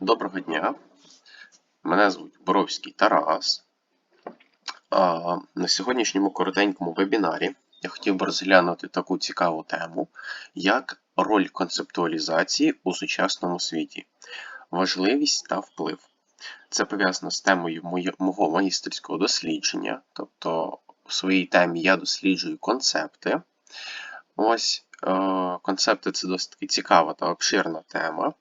Доброго дня. Мене звуть Боровський Тарас. На сьогоднішньому коротенькому вебінарі я хотів би розглянути таку цікаву тему, як роль концептуалізації у сучасному світі, важливість та вплив. Це пов'язано з темою мого магістерського дослідження, тобто у своїй темі я досліджую концепти. Ось е, концепти це досить цікава та обширна тема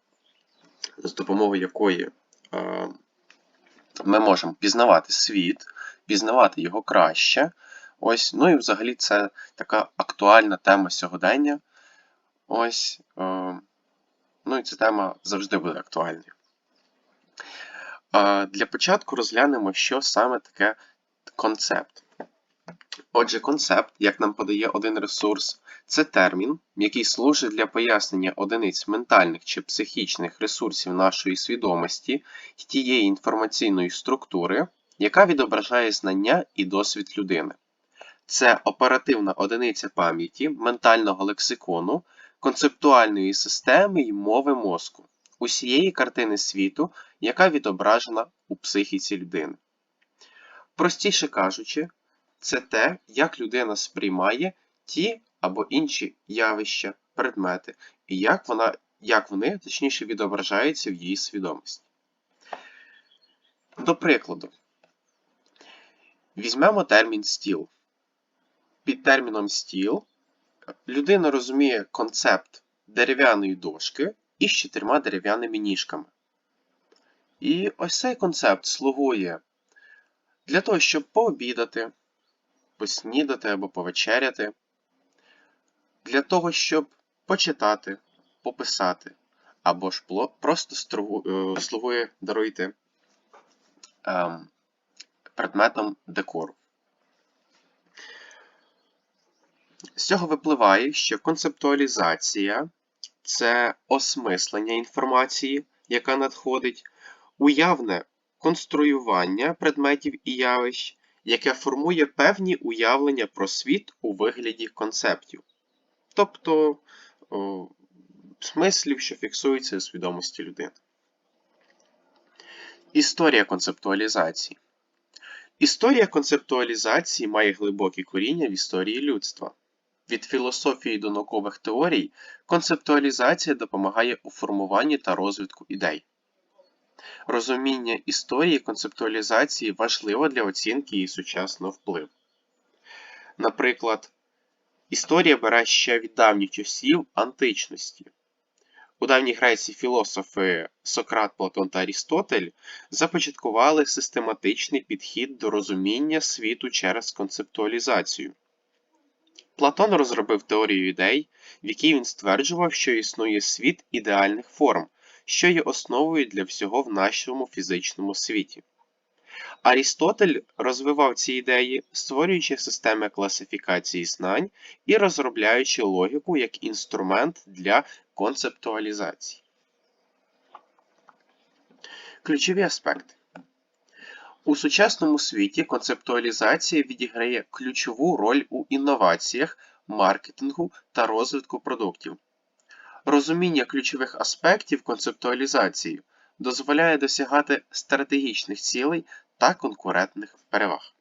з допомогою якої е, ми можемо пізнавати світ, пізнавати його краще. Ось, ну і взагалі це така актуальна тема сьогодення. Ось, е, ну і ця тема завжди буде актуальною. Е, для початку розглянемо, що саме таке концепт. Отже, концепт, як нам подає один ресурс, це термін, який служить для пояснення одиниць ментальних чи психічних ресурсів нашої свідомості і тієї інформаційної структури, яка відображає знання і досвід людини. Це оперативна одиниця пам'яті, ментального лексикону, концептуальної системи і мови мозку, усієї картини світу, яка відображена у психіці людини. Простіше кажучи, це те, як людина сприймає ті або інші явища, предмети, і як, вона, як вони точніше відображаються в її свідомості. До прикладу, візьмемо термін стіл. Під терміном стіл людина розуміє концепт дерев'яної дошки із чотирма дерев'яними ніжками. І ось цей концепт слугує для того, щоб пообідати, поснідати або повечеряти, для того, щоб почитати, пописати, або ж просто е, слугує даруйте ем, предметом декору. З цього випливає, що концептуалізація це осмислення інформації, яка надходить, уявне конструювання предметів і явищ, яке формує певні уявлення про світ у вигляді концептів, тобто о, смислів, що фіксуються у свідомості людини. Історія концептуалізації. Історія концептуалізації має глибокі коріння в історії людства. Від філософії до наукових теорій концептуалізація допомагає у формуванні та розвитку ідей. Розуміння історії концептуалізації важливо для оцінки її сучасного впливу. Наприклад, історія бере ще від давніх часів античності. У давній Греції філософи Сократ, Платон та Арістотель започаткували систематичний підхід до розуміння світу через концептуалізацію. Платон розробив теорію ідей, в якій він стверджував, що існує світ ідеальних форм, що є основою для всього в нашому фізичному світі. Арістотель розвивав ці ідеї, створюючи системи класифікації знань і розробляючи логіку як інструмент для концептуалізації. Ключові аспекти. У сучасному світі концептуалізація відіграє ключову роль у інноваціях, маркетингу та розвитку продуктів. Розуміння ключових аспектів концептуалізації дозволяє досягати стратегічних цілей та конкурентних переваг.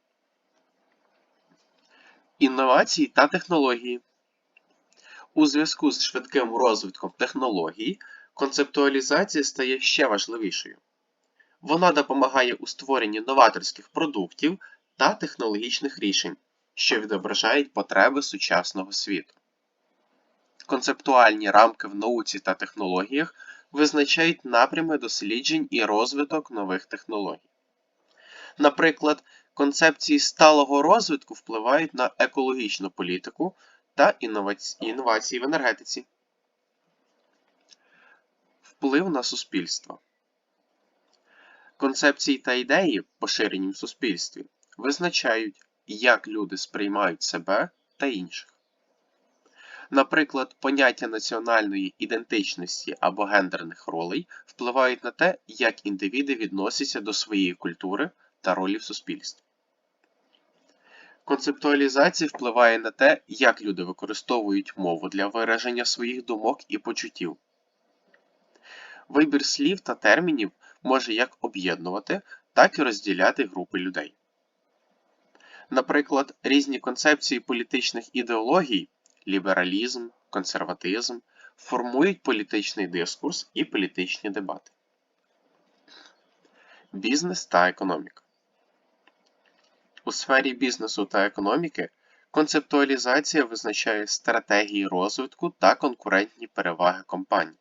Інновації та технології. У зв'язку з швидким розвитком технологій концептуалізація стає ще важливішою. Вона допомагає у створенні новаторських продуктів та технологічних рішень, що відображають потреби сучасного світу. Концептуальні рамки в науці та технологіях визначають напрями досліджень і розвиток нових технологій. Наприклад, концепції сталого розвитку впливають на екологічну політику та інновації в енергетиці. Вплив на суспільство. Концепції та ідеї, поширені в суспільстві, визначають, як люди сприймають себе та інших. Наприклад, поняття національної ідентичності або гендерних ролей впливають на те, як індивіди відносяться до своєї культури та ролі в суспільстві. Концептуалізація впливає на те, як люди використовують мову для вираження своїх думок і почуттів. Вибір слів та термінів може як об'єднувати, так і розділяти групи людей. Наприклад, різні концепції політичних ідеологій лібералізм, консерватизм формують політичний дискурс і політичні дебати. Бізнес та економіка. У сфері бізнесу та економіки концептуалізація визначає стратегії розвитку та конкурентні переваги компаній.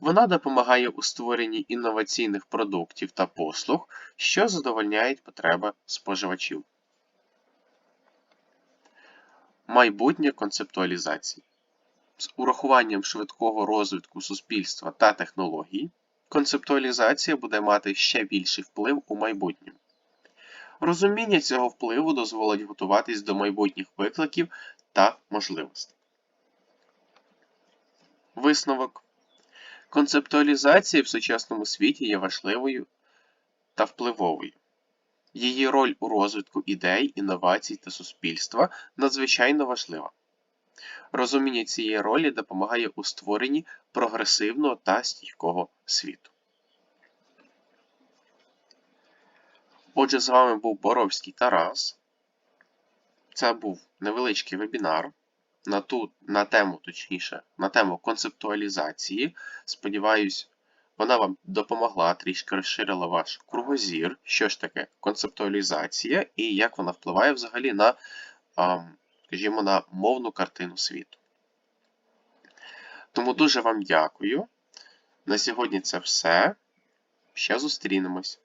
Вона допомагає у створенні інноваційних продуктів та послуг, що задовольняють потреби споживачів. Майбутнє концептуалізації. З урахуванням швидкого розвитку суспільства та технологій, концептуалізація буде мати ще більший вплив у майбутньому. Розуміння цього впливу дозволить готуватись до майбутніх викликів та можливостей. Висновок. Концептуалізація в сучасному світі є важливою та впливовою. Її роль у розвитку ідей, інновацій та суспільства надзвичайно важлива. Розуміння цієї ролі допомагає у створенні прогресивного та стійкого світу. Отже, з вами був Боровський Тарас. Це був невеличкий вебінар на ту, на тему, точніше, на тему концептуалізації. Сподіваюсь, вона вам допомогла, трішки розширила ваш кругозір, що ж таке концептуалізація і як вона впливає взагалі на, скажімо, на мовну картину світу. Тому дуже вам дякую. На сьогодні це все. Ще зустрінемось.